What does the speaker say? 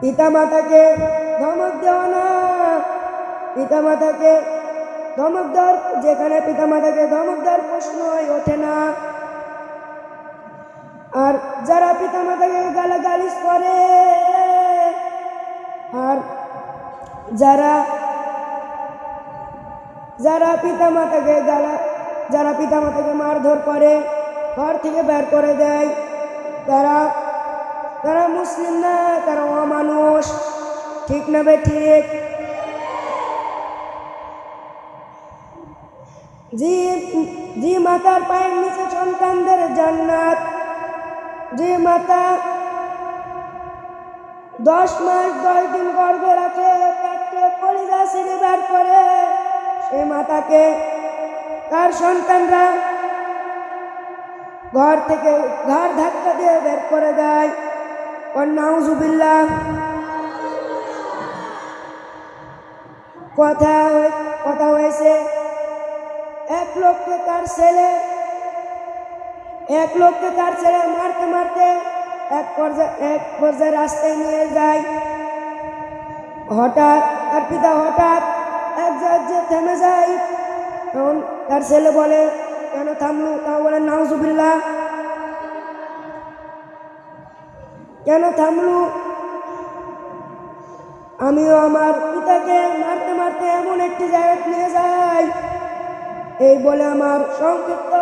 পিতা মাতাকে ধমক দেও না। পিতা মাতাকে ধমক দেওয়ার যেখানে পিতা মাতাকে ধমক দেওয়ার প্রশ্নই ওঠে না। আর যারা পিতা মাতাকে গালাগালিজ করে, আর যারা যারা পিতা মাতাকে গালা যারা পিতা মাতাকে মারধর করে ঘর থেকে বের করে দেয়। তারা তারা মুসলিম না, তারা অমানুষ। ঠিক না বে ঠিক? যে যে মাতার পায়ের নিচে সন্তানদের জান্নাত। যে মাতা, দশ মাস দশ দিন গর্ভে রাখে পেটকে কলিজা ছিঁড়ে বের করে। সে মাতাকে, তার সন্তানরা ঘর থেকে ঘর ধাক্কা দিয়ে বের করে দেয়। নাউজুবিল্লাহ। কথা হয়ে- কথা হয়েছে, এক লোককে তার ছেলে এক লোককে তার ছেলে মারতে মারতে এক পর্যায়ে এক পর্যায়ে রাস্তায় নিয়ে যায়। হঠাৎ তার পিতা হঠাৎ এক যে থেমে যায়। তখন তার ছেলে বলে কেন থামলু, তাও বলেন নাউজুবিল্লা কেন থামলু? আমিও আমার পিতাকে মারতে মারতে এমন একটি জায়গায় নিয়ে যাই। এই বলে আমার সংক্ষিপ্ত